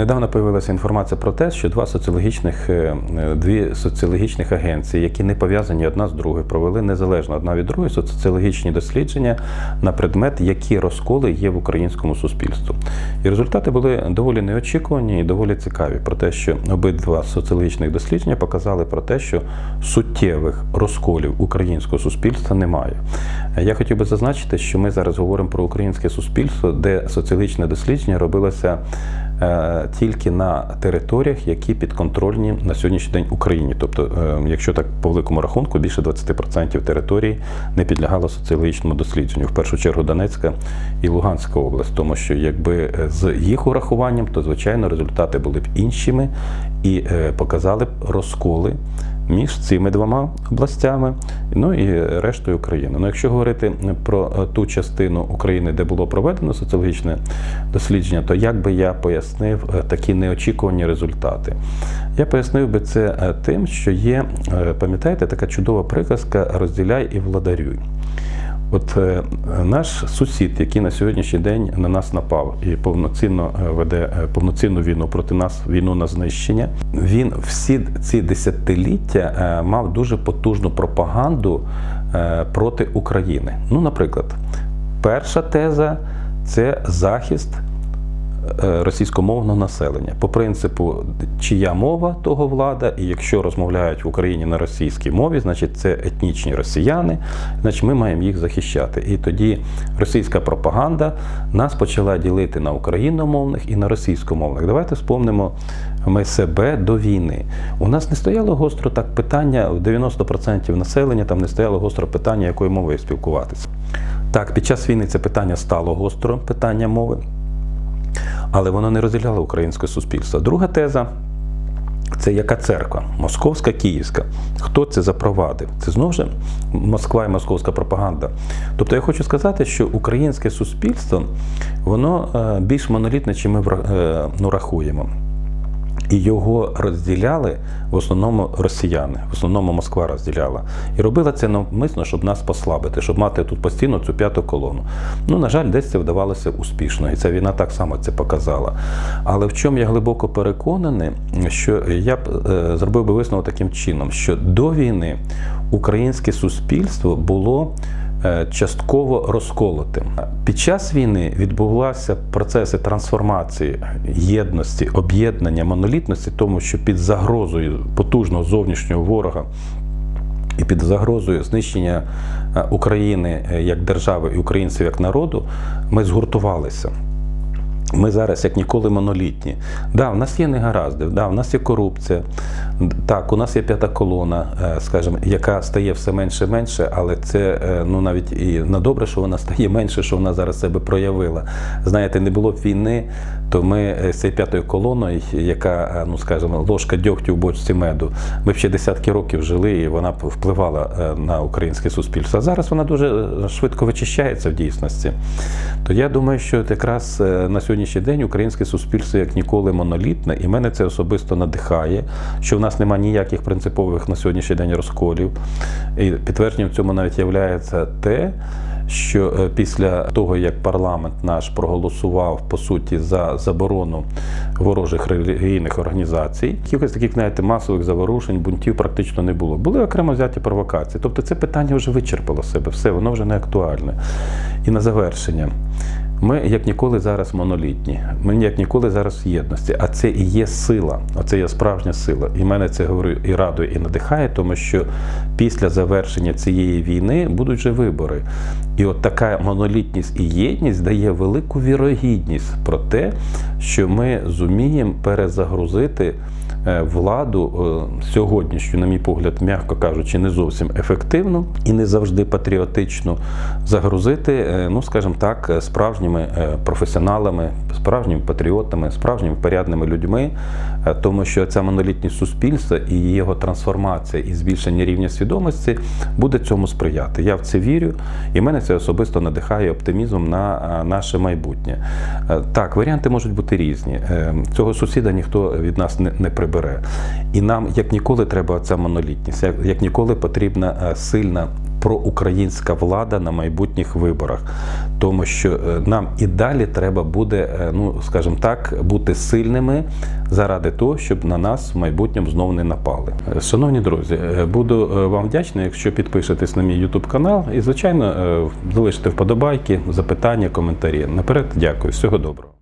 Недавно появилася інформація про те, що два соціологічних е, е, дві соціологічних агенції, які не пов'язані одна з другою, провели незалежно одна від другої соціологічні дослідження на предмет, які розколи є в українському суспільстві. І результати були доволі неочікувані і доволі цікаві. Про те, що обидва соціологічних дослідження показали про те, що суттєвих розколів українського суспільства немає. Я хотів би зазначити, що ми зараз говоримо про українське суспільство, де соціологічне дослідження робилося тільки на територіях, які підконтрольні на сьогоднішній день Україні. Тобто, е, якщо так по великому рахунку, більше 20% території не підлягало соціологічному дослідженню, в першу чергу Донецька і Луганська область, тому що якби е, з їх урахуванням, то звичайно результати були б іншими і е, показали б розколи між цими двома областями, ну і рештою України. Ну, якщо говорити про е, ту частину України, де було проведено соціологічне дослідження, то як би я пояснив е, такі неочікувані результати? Я пояснив би це е, тим, що є, пам'ятаєте, така чудова приказка розділяй і владарюй. От е, наш сусід, який на сьогоднішній день на нас напав і повноцінно е, веде е, повноцінну війну проти нас, війну на знищення, він всі ці десятиліття мав дуже потужну пропаганду проти України. Ну, наприклад, перша теза це захист російськомовного населення. По принципу, чия мова, того влада, і якщо розмовляють в Україні на російській мові, значить це етнічні росіяни, значить ми маємо їх захищати. І тоді російська пропаганда нас почала ділити на україномовних і на російськомовних. Давайте вспомнимо ми себе до війни. У нас не стояло гостро так питання в 90% населення, там не стояло гостро питання, якою мовою спілкуватися. Так, під час війни це питання стало гостро, питання мови але воно не розділяло українське суспільство. Друга теза. Це яка церква? Московська, київська. Хто це запровадив? Це знову ж Москва і московська пропаганда. Тобто я хочу сказати, що українське суспільство воно е, більш монолітне, чим ми е, ну, рахуємо. І його розділяли в основному росіяни, в основному Москва розділяла. І робила це навмисно, щоб нас послабити, щоб мати тут постійно цю п'яту колону. Ну, на жаль, десь це вдавалося успішно, і ця війна так само це показала. Але в чому я глибоко переконаний, що я б е, зробив би висновок таким чином, що до війни українське суспільство було частково розколотим. Під час війни відбувалися процеси трансформації єдності, об'єднання, монолітності, тому що під загрозою потужного зовнішнього ворога. І під загрозою знищення е, України е, як держави і українців як народу ми згуртувалися. Ми зараз як ніколи монолітні. Да, в нас є негаразди, да, в нас є корупція. Так, у нас є п'ята колона, е, скажімо, яка стає все менше і менше, але це е, ну навіть і на добре, що вона стає менше, що вона зараз себе проявила. Знаєте, не було б війни, то ми е, з цією п'ятою колоною, яка, е, ну скажімо, ложка дьогтю в бочці меду, ми ще десятки років жили, і вона впливала е, на українське суспільство. А зараз вона дуже швидко вичищається в дійсності. То я думаю, що якраз на сьогоднішній день українське суспільство як ніколи монолітне, і мене це особисто надихає, що в нас немає ніяких принципових на сьогоднішній день розколів. І підтвердженням цьому навіть є те, що е, після того, як парламент наш проголосував по суті за заборону ворожих релігійних організацій, якихось таких, знаєте, масових заворушень, бунтів практично не було. Були окремо взяті провокації. Тобто це питання вже вичерпало себе, все, воно вже не актуальне. І на завершення. Ми як ніколи зараз монолітні. Ми як ніколи зараз в єдності. А це і є сила. Оце є справжня сила. І мене це говорю і радує, і надихає, тому що після завершення цієї війни будуть вже вибори. І от така монолітність і єдність дає велику вірогідність про те, що ми зуміємо перезагрузити владу е, сьогоднішню, на мій погляд, м'яко кажучи, не зовсім ефективну і не завжди патріотичну, загрузити, е, ну скажімо так, е, справжніми е, професіоналами, справжніми патріотами, справжніми порядними людьми, е, тому що ця монолітність суспільства і його трансформація і збільшення рівня свідомості буде цьому сприяти. Я в це вірю, і мене це особисто надихає оптимізмом на е, наше майбутнє. Е, Так, варіанти можуть бути різні. Е, Цього сусіда ніхто від нас не, не прибере. І нам, як ніколи, треба ця монолітність, як, як ніколи потрібна е, сильна проукраїнська влада на майбутніх виборах, тому що е, нам і далі треба буде, е, ну скажімо так, бути сильними заради того, щоб на нас в майбутньому знову не напали. Шановні друзі, буду вам вдячний, якщо підпишетесь на мій YouTube канал і, звичайно, залишите вподобайки, запитання, коментарі. Наперед, дякую, всього доброго.